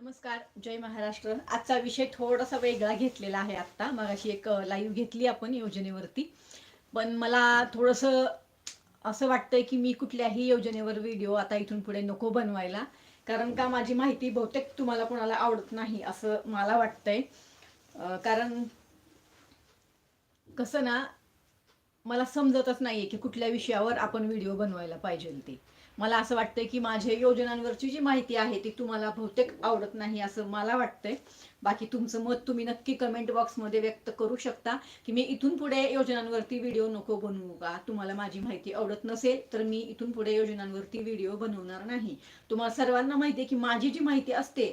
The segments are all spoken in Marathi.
नमस्कार जय महाराष्ट्र. आजचा विषय थोडासा वेगळा घेतलेला आहे आत्ता. मगाशी एक लाईव्ह घेतली आपण योजनेवरती. पण मला थोडंसं असं वाटतंय की मी कुठल्याही योजनेवर व्हिडिओ आता इथून पुढे नको बनवायला. कारण का माझी माहिती बहुतेक तुम्हाला कोणाला आवडत नाही असं मला वाटतंय. कारण कसं ना मला समजतच नाहीये की कुठल्या विषयावर आपण व्हिडिओ बनवायला पाहिजे ते. मला असं वाटतंय की माझ्या योजनांवरची जी माहिती आहे ती तुम्हाला बहुतेक आवडत नाही असं मला वाटतंय. बाकी तुमचं मत तुम्ही नक्की कमेंट बॉक्समध्ये व्यक्त करू शकता की मी इथून पुढे योजनांवरती व्हिडिओ नको बनवू का? तुम्हाला माझी माहिती आवडत नसेल तर मी इथून पुढे योजनांवरती व्हिडिओ बनवणार नाही. तुम्हाला सर्वांना माहिती आहे की माझी जी माहिती असते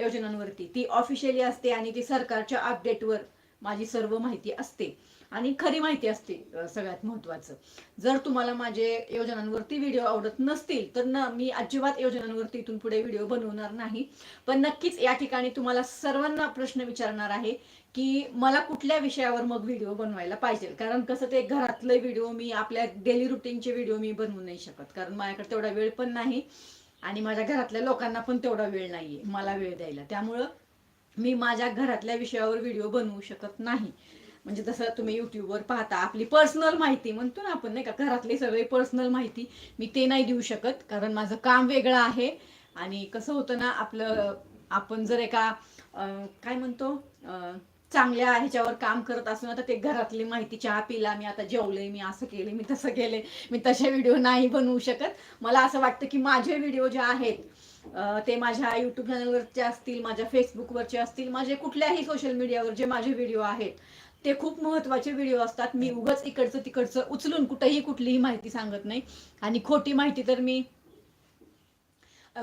योजनांवरती ती ऑफिशियली असते आणि ती सरकारच्या अपडेटवर माझी सर्व माहिती असते. आणि खरी माहिती असते सगळ्यात महत्वाचं जर तुम्हाला माझे योजनांवरती व्हिडिओ आवडत नसतील तर ना मी अजिबात योजनांवरती इथून पुढे व्हिडिओ बनवणार नाही. पण नक्कीच या ठिकाणी तुम्हाला सर्वांना प्रश्न विचारणार आहे की मला कुठल्या विषयावर मग व्हिडिओ बनवायला पाहिजे? कारण कसं ते घरातले व्हिडिओ मी आपल्या डेली रुटीनचे व्हिडिओ मी बनवू नाही शकत. कारण माझ्याकडे तेवढा वेळ पण नाही आणि माझ्या घरातल्या लोकांना पण तेवढा वेळ नाहीये मला वेळ द्यायला. त्यामुळं मी माझ्या घरातल्या विषयावर व्हिडिओ बनवू शकत नाही. म्हणजे जसं तुम्ही युट्यूबवर पाहता आपली पर्सनल माहिती म्हणतो ना आपण नाही का? घरातली सगळी पर्सनल माहिती मी ते नाही देऊ शकत कारण माझं काम वेगळं आहे. आणि कसं होतं ना आपलं आपण जर एका काय म्हणतो? चांगल्या ह्याच्यावर काम करत असू आता ते घरातली माहिती चहा पिला मी आता जेवले मी असं केले मी तसं केले मी तसे व्हिडिओ नाही बनवू शकत. मला असं वाटतं की माझे व्हिडिओ जे आहेत ते माझ्या युट्यूब चॅनलवरचे असतील माझ्या फेसबुकवरचे असतील माझे कुठल्याही सोशल मीडियावर जे माझे व्हिडिओ आहेत ते खूप महत्त्वाचे व्हिडिओ असतात. मी उगच इकडचं तिकडचं उचलून कुठेही कुठलीही माहिती सांगत नाही. आणि खोटी माहिती तर मी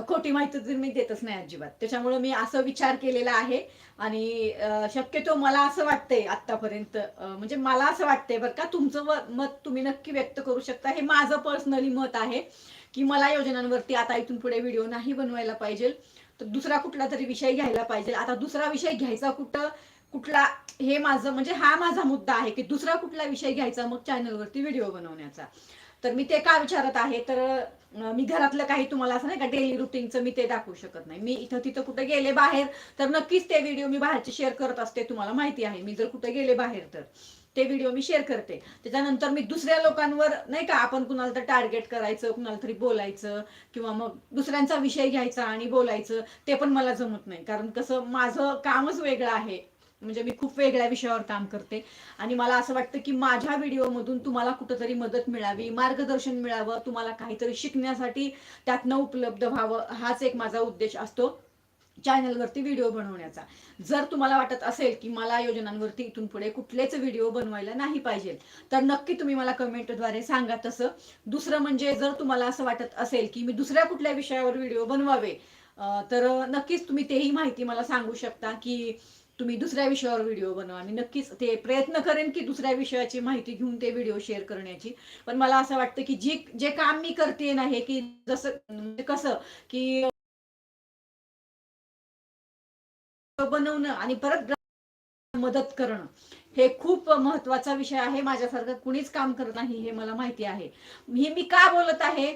खोटी माहिती तर मी देतच नाही अजिबात. त्याच्यामुळे मी असं विचार केलेला आहे. आणि शक्यतो मला असं वाटतंय आतापर्यंत म्हणजे मला असं वाटतंय बरं का तुमचं मत तुम्ही नक्की व्यक्त करू शकता. हे माझं पर्सनली मत आहे की मला योजनांवरती आता इथून पुढे व्हिडिओ नाही बनवायला पाहिजे. तर दुसरा कुठला तरी विषय घ्यायला पाहिजे. आता दुसरा विषय घ्यायचा कुठं कुठला हे माझं म्हणजे हा माझा मुद्दा आहे की दुसरा कुठला विषय घ्यायचा मग चॅनलवरती व्हिडिओ बनवण्याचा. तर मी ते का विचारत आहे? तर मी घरातलं काही तुम्हाला असं नाही का डेली रुटीनचं मी ते दाखवू शकत नाही. मी इथं तिथं कुठे गेले बाहेर तर नक्कीच ते व्हिडिओ मी बाहेरचे शेअर करत असते तुम्हाला माहिती आहे. मी जर कुठे गेले बाहेर तर ते व्हिडिओ मी शेअर करते. त्याच्यानंतर मी दुसऱ्या लोकांवर नाही का आपण कुणाला तर टार्गेट करायचं कुणाला तरी बोलायचं किंवा मग दुसऱ्यांचा विषय घ्यायचा आणि बोलायचं ते पण मला जमत नाही. कारण कसं माझं कामच वेगळं आहे. म्हणजे मी खूप वेगळ्या विषयावर काम करते. आणि मला असं वाटतं की माझ्या व्हिडिओमधून तुम्हाला कुठंतरी मदत मिळावी मार्गदर्शन मिळावं तुम्हाला काहीतरी शिकण्यासाठी त्यातनं उपलब्ध व्हावं हाच एक माझा उद्देश असतो चॅनलवरती व्हिडिओ बनवण्याचा. जर तुम्हाला वाटत असेल की मला योजनांवरती इथून पुढे कुठलेच व्हिडिओ बनवायला नाही पाहिजे तर नक्की तुम्ही मला कमेंटद्वारे सांगा तसं. दुसरं म्हणजे जर तुम्हाला असं वाटत असेल की मी दुसऱ्या कुठल्या विषयावर व्हिडिओ बनवावे तर नक्कीच तुम्ही तेही माहिती मला सांगू शकता की तुम्ही दुसऱ्या विषयावर व्हिडिओ बनवा. मी नक्कीच ते प्रयत्न करेन की दुसऱ्या विषयाची माहिती घेऊन ते व्हिडिओ शेअर करण्याची. पण मला असं वाटतं की जी जे काम मी करते ना हे की जसं म्हणजे कसं की बनवणं आणि परत मदत करणं हे खूप महत्त्वाचा विषय आहे. माझ्यासारखं कुणीच काम करत नाही हे मला माहिती आहे. हे मी का बोलत आहे?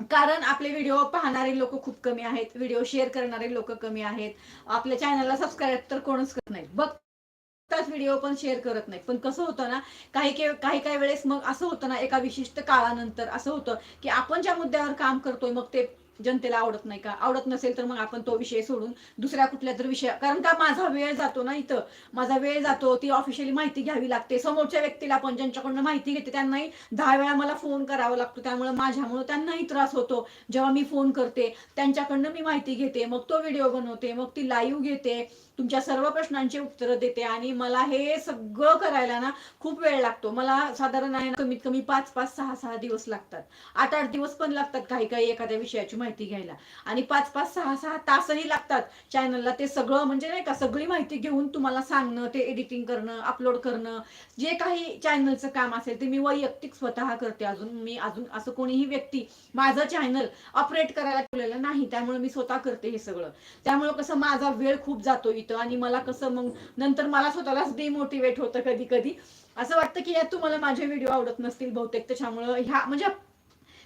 कारण आपले व्हिडिओ पाहणारे लोक खूप कमी आहेत व्हिडिओ शेअर करणारे लोक कमी आहेत. आपल्या चॅनलला सबस्क्राईब तर कोणच करत नाही बघताच व्हिडिओ पण शेअर करत नाही पण कसं होतं ना काही काही काही वेळेस मग असं होतं ना एका विशिष्ट काळानंतर असं होतं की आपण ज्या मुद्द्यावर काम करतोय मग ते जनतेला आवडत नाही का? आवडत नसेल तर मग आपण तो विषय सोडून दुसऱ्या कुठल्या तर विषय कारण का माझा वेळ जातो ना इथं? माझा वेळ जातो ती ऑफिशियली माहिती घ्यावी लागते. समोरच्या व्यक्तीला आपण ज्यांच्याकडनं माहिती घेते त्यांनाही दहा वेळा मला फोन करावा लागतो. त्यामुळे माझ्यामुळे त्यांनाही त्रास होतो. जेव्हा मी फोन करते त्यांच्याकडनं मी माहिती घेते मग तो व्हिडिओ बनवते मग ती लाईव्ह घेते. तुमच्या सर्व प्रश्नांची उत्तरं देते आणि मला हे सगळं करायला ना खूप वेळ लागतो. मला साधारण आहे ना कमीत कमी पाच पाच सहा सहा दिवस लागतात. आठ आठ दिवस पण लागतात काही काही एखाद्या विषयाची माहिती घ्यायला. आणि पाच पाच सहा सहा तासही लागतात चॅनलला. ते सगळं म्हणजे नाही का सगळी माहिती घेऊन तुम्हाला सांगणं ते एडिटिंग करणं अपलोड करणं जे काही चॅनलचं काम असेल ते मी वैयक्तिक स्वतः करते अजून. मी अजून असं कोणीही व्यक्ती माझं चॅनल ऑपरेट करायला ठेवलेलं नाही त्यामुळे मी स्वतः करते हे सगळं. त्यामुळे कसं माझा वेळ खूप जातो इथं आणि मला कसं मग नंतर मला स्वतःलाच डिमोटिवेट होतं कधी कधी असं वाटतं की यात तुम्हाला माझे व्हिडिओ आवडत नसतील बहुतेक त्याच्यामुळं ह्या म्हणजे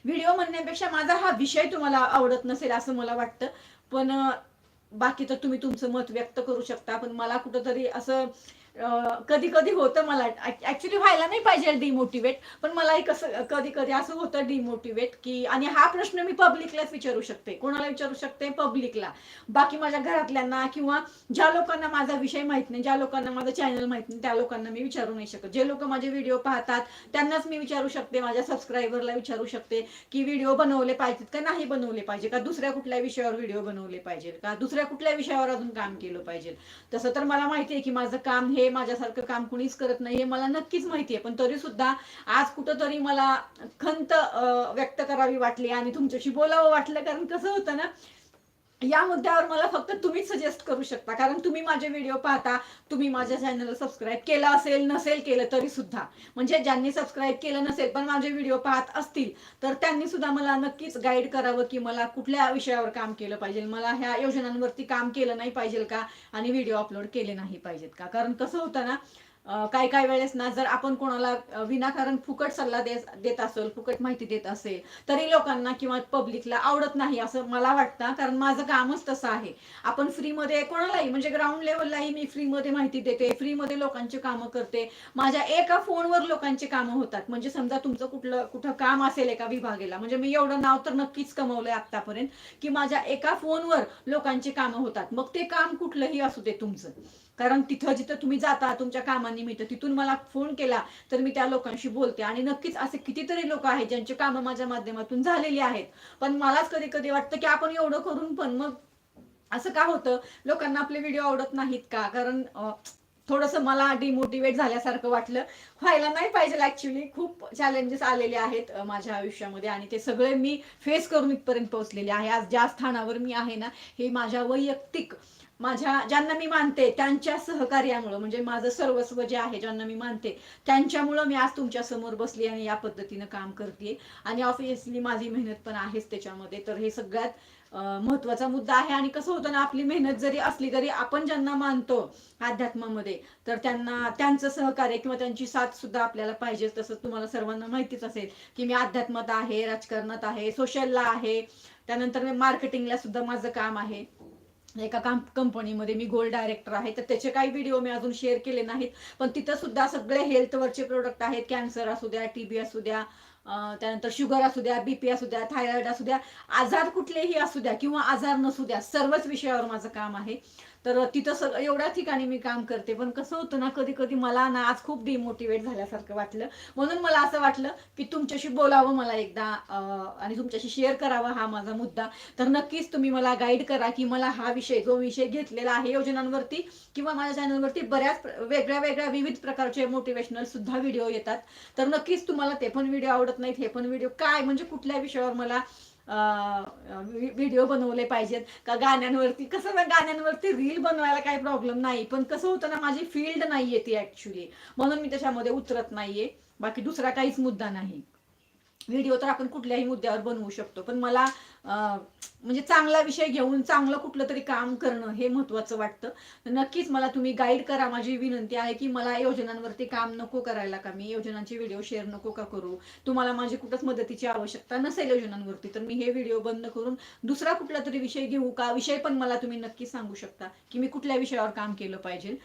व्हिडिओ म्हणण्यापेक्षा माझा हा विषय तुम्हाला आवडत नसेल असं मला वाटतं. पण बाकी तर तुम्ही तुमचं मत व्यक्त करू शकता पण मला कुठंतरी असं कधी कधी होतं मला. ऍक्च्युली व्हायला नाही पाहिजे डिमोटिवेट पण मलाही कसं कधी कधी असं होतं डिमोटिवेट की आणि हा प्रश्न मी पब्लिकलाच विचारू शकते. कोणाला विचारू शकते? पब्लिकला बाकी माझ्या घरातल्यांना किंवा ज्या लोकांना माझा विषय माहीत नाही ज्या लोकांना माझं चॅनल माहीत नाही त्या लोकांना मी विचारू नाही शकत. जे लोक माझे व्हिडिओ पाहतात त्यांनाच मी विचारू शकते माझ्या सबस्क्रायबरला विचारू शकते की व्हिडिओ बनवले पाहिजेत का नाही बनवले पाहिजे का दुसऱ्या कुठल्या विषयावर व्हिडिओ बनवले पाहिजेत का दुसऱ्या कुठल्या विषयावर अजून काम केलं पाहिजे तसं तर मला माहिती आहे की माझं काम हे हे माझ्यासारखं काम कुणीच करत नाही हे मला नक्कीच माहिती आहे. पण तरी सुद्धा आज कुठंतरी मला खंत व्यक्त करावी वाटली आणि तुमच्याशी बोलावं वाटलं. कारण कसं होतं ना या मुद्द्यावर मला फक्त तुम्हीच सजेस्ट करू शकता. कारण तुम्ही माझे व्हिडिओ पाहता तुम्ही माझ्या चॅनलला सबस्क्राईब केलं असेल नसेल केलं तरी सुद्धा. म्हणजे ज्यांनी सबस्क्राईब केलं नसेल पण माझे व्हिडिओ पाहत असतील तर त्यांनी सुद्धा मला नक्कीच गाईड करावं की मला कुठल्या विषयावर काम केलं पाहिजे. मला ह्या योजनांवरती काम केलं नाही पाहिजे का? आणि व्हिडिओ अपलोड केले नाही पाहिजेत का? कारण कसं होतं ना काय काय वेळेस ना जर आपण कोणाला विनाकारण फुकट सल्ला देत असेल फुकट माहिती देत असेल तरी लोकांना किंवा पब्लिकला आवडत नाही असं मला वाटतं कारण माझं कामच तसं आहे. आपण फ्रीमध्ये कोणालाही म्हणजे ग्राउंड लेवललाही मी फ्रीमध्ये माहिती देते फ्रीमध्ये लोकांची कामं करते. माझ्या एका फोनवर लोकांची कामं होतात. म्हणजे समजा तुमचं कुठलं कुठं काम असेल एका विभागेला म्हणजे मी एवढं नाव तर नक्कीच कमवलंय आतापर्यंत की माझ्या एका फोनवर लोकांची कामं होतात. मग ते काम कुठलंही असू दे तुमचं. कारण तिथं जिथं तुम्ही जाता तुमच्या कामानिमित्त तिथून मला फोन केला तर मी त्या लोकांशी बोलते. आणि नक्कीच असे कितीतरी लोक आहेत ज्यांची कामं माझ्या माध्यमातून झालेली आहेत. पण मलाच कधी कधी वाटतं की आपण एवढं करून पण मग असं का होतं? लोकांना आपले व्हिडिओ आवडत नाहीत का? कारण थोडस मला डिमोटिवेट झाल्यासारखं वाटलं. व्हायला नाही पाहिजे ऍक्च्युली खूप चॅलेंजेस आलेले आहेत माझ्या आयुष्यामध्ये. आणि ते सगळे मी फेस करून इथपर्यंत पोहोचलेले आहे. आज ज्या स्थानावर मी आहे ना हे माझ्या वैयक्तिक माझ्या ज्यांना मी मानते त्यांच्या सहकार्यामुळं म्हणजे माझं सर्वस्व जे आहे ज्यांना मी मानते त्यांच्यामुळं मी आज तुमच्यासमोर बसली आणि या पद्धतीनं काम करते आणि ऑफियसली माझी मेहनत पण आहेच त्याच्यामध्ये. तर हे सगळ्यात महत्त्वाचा मुद्दा आहे. आणि कसं होतं ना आपली मेहनत जरी असली तरी आपण ज्यांना मानतो अध्यात्मामध्ये तर त्यांना त्यांचं सहकार्य किंवा त्यांची साथ सुद्धा आपल्याला पाहिजे. तसं तुम्हाला सर्वांना माहितीच असेल की मी अध्यात्मात आहे राजकारणात आहे सोशलला आहे. त्यानंतर मी मार्केटिंगला सुद्धा माझं काम आहे. एका काम कंपनीमध्ये मी गोल्ड डायरेक्टर आहे तर त्याचे काही व्हिडिओ मी अजून शेअर केले नाहीत. पण तिथं सुद्धा सगळे हेल्थवरचे प्रोडक्ट आहेत. कॅन्सर असू द्या टीबी असू द्या त्यानंतर शुगर असू द्या बीपी असू द्या थायरॉइड असू द्या आजार कुठलेही असू द्या किंवा आजार नसू द्या सर्वच विषयावर माझं काम आहे. तर तिथं सगळं एवढ्या ठिकाणी मी काम करते. पण कसं होतं ना कधी कधी मला ना आज खूप डिमोटिवेट झाल्यासारखं वाटलं. म्हणून मला असं वाटलं की तुमच्याशी बोलावं मला एकदा आणि तुमच्याशी शेअर करावा हा माझा मुद्दा. तर नक्कीच तुम्ही मला गाईड करा की मला हा विषय जो विषय घेतलेला आहे योजनांवरती किंवा माझ्या चॅनलवरती बऱ्याच वेगळ्या वेगळ्या विविध प्रकारचे मोटिवेशनल सुद्धा व्हिडिओ येतात. तर नक्कीच तुम्हाला ते पण व्हिडिओ आवडत नाहीत हे पण व्हिडिओ काय म्हणजे कुठल्या विषयावर मला व्हिडिओ बनवले पाहिजेत. का गाण्यांवरती कसं ना गाण्यांवरती रील बनवायला काही प्रॉब्लेम नाही पण कसं होतं ना माझी फील्ड नाहीये ती ऍक्च्युली म्हणून मी त्याच्यामध्ये उतरत नाहीये. बाकी दुसरा काहीच मुद्दा नाही. व्हिडिओ तर आपण कुठल्याही मुद्द्यावर बनवू शकतो. पण मला म्हणजे चांगला विषय घेऊन चांगलं कुठलं तरी काम करणं हे महत्वाचं वाटतं. नक्कीच मला तुम्ही गाईड करा माझी विनंती आहे की मला योजनांवरती काम नको करायला का? मी योजनांचे व्हिडिओ शेअर नको का करू? तुम्हाला माझी कुठंच मदतीची आवश्यकता नसेल योजनांवरती तर मी हे व्हिडिओ बंद करून दुसरा कुठला तरी विषय घेऊ का? विषय पण मला तुम्ही नक्की सांगू शकता की मी कुठल्या विषयावर काम केलं पाहिजे.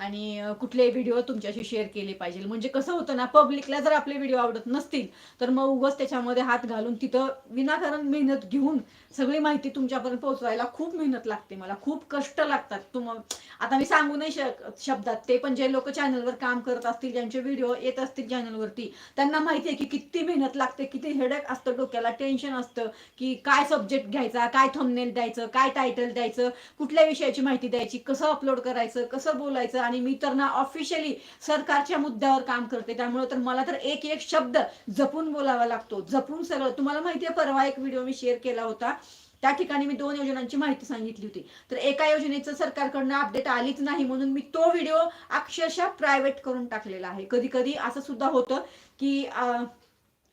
आणि कुठले व्हिडिओ तुमच्याशी शेअर केले पाहिजे. म्हणजे कसं होतं ना पब्लिकला जर आपले व्हिडिओ आवडत नसतील तर मग उगस त्याच्यामध्ये हात घालून तिथं विनाकारण मेहनत घेऊन सगळी माहिती तुमच्यापर्यंत पोहोचवायला खूप मेहनत लागते मला. खूप कष्ट लागतात. तुम आता मी सांगू नाही शक शब्दात. ते पण जे लोक चॅनलवर काम करत असतील ज्यांचे व्हिडिओ येत असतील चॅनलवरती त्यांना माहिती आहे की किती मेहनत लागते किती हेडक असतं डोक्याला टेन्शन असतं की काय सब्जेक्ट घ्यायचा काय थंबनेल द्यायचं काय टायटल द्यायचं कुठल्या विषयाची माहिती द्यायची कसं अपलोड करायचं कसं बोलायचं आणि मी तर ना ऑफिशियली सरकारच्या मुद्द्यावर काम करते. त्यामुळे तर मला तर एक एक शब्द जपून बोलावा लागतो. जपून सगळं. तुम्हाला माहिती आहे परवा एक व्हिडिओ मी शेअर केला होता. त्या ठिकाणी मी दोन योजनांची माहिती सांगितली होती. तर एका योजनेचं सरकारकडनं अपडेट आलीच नाही म्हणून मी तो व्हिडिओ अक्षरशः प्रायव्हेट करून टाकलेला आहे. कधी कधी असं सुद्धा होतं की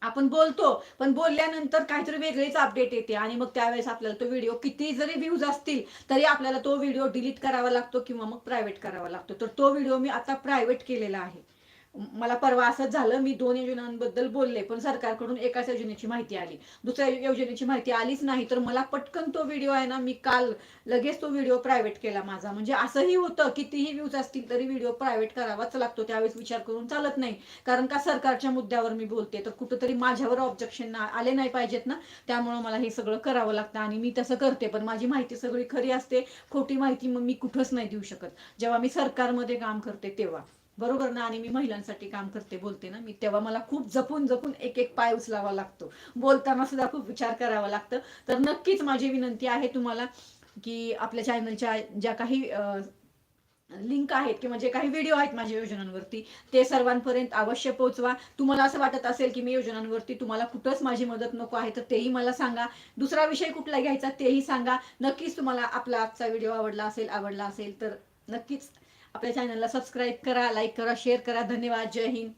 आपण बोलतो पण बोलल्यानंतर काहीतरी वेगळीच अपडेट येते आणि मग त्यावेळेस आपल्याला तो व्हिडिओ किती जरी व्ह्यूज असतील तरी आपल्याला तो व्हिडिओ डिलीट करावा लागतो किंवा मग प्रायव्हेट करावा लागतो. तर तो व्हिडिओ मी आता प्रायव्हेट केलेला आहे. मला परवा असंच झालं मी दोन योजनांबद्दल बोलले पण सरकारकडून एकाच योजनेची माहिती आली. दुसऱ्या योजनेची माहिती आलीच नाही तर मला पटकन तो व्हिडिओ आहे ना मी काल लगेच तो व्हिडिओ प्रायव्हेट केला माझा. म्हणजे असंही होतं कितीही व्ह्यूज असतील तरी व्हिडिओ प्रायव्हेट करावाच लागतो त्यावेळेस विचार करून चालत नाही. कारण का सरकारच्या मुद्द्यावर मी बोलते तर कुठंतरी माझ्यावर ऑब्जेक्शन आले नाही पाहिजेत ना त्यामुळं मला हे सगळं करावं लागतं आणि मी तसं करते. पण माझी माहिती सगळी खरी असते खोटी माहिती मग मी कुठंच नाही देऊ शकत. जेव्हा मी सरकारमध्ये काम करते तेव्हा. बरोबर ना? आणि मी महिलांसाठी काम करते बोलते ना मी. तेव्हा मला खूप जपून जपून एक एक पाय उचलावा लागतो. बोलताना सुद्धा खूप विचार करावा लागतं. तर नक्कीच माझी विनंती आहे तुम्हाला की आपल्या चॅनलच्या ज्या काही लिंक आहेत किंवा जे काही व्हिडिओ आहेत माझ्या योजनांवरती ते सर्वांपर्यंत अवश्य पोहोचवा. तुम्हाला असं वाटत असेल की मी योजनांवरती तुम्हाला कुठंच माझी मदत नको आहे तर तेही मला सांगा. दुसरा विषय कुठला घ्यायचा तेही सांगा. नक्कीच तुम्हाला आपला आजचा व्हिडिओ आवडला असेल आवडला असेल तर नक्कीच आपल्या चॅनलला सबस्क्राईब करा लाईक करा शेअर करा. धन्यवाद. जय हिंद.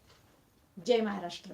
जय महाराष्ट्र.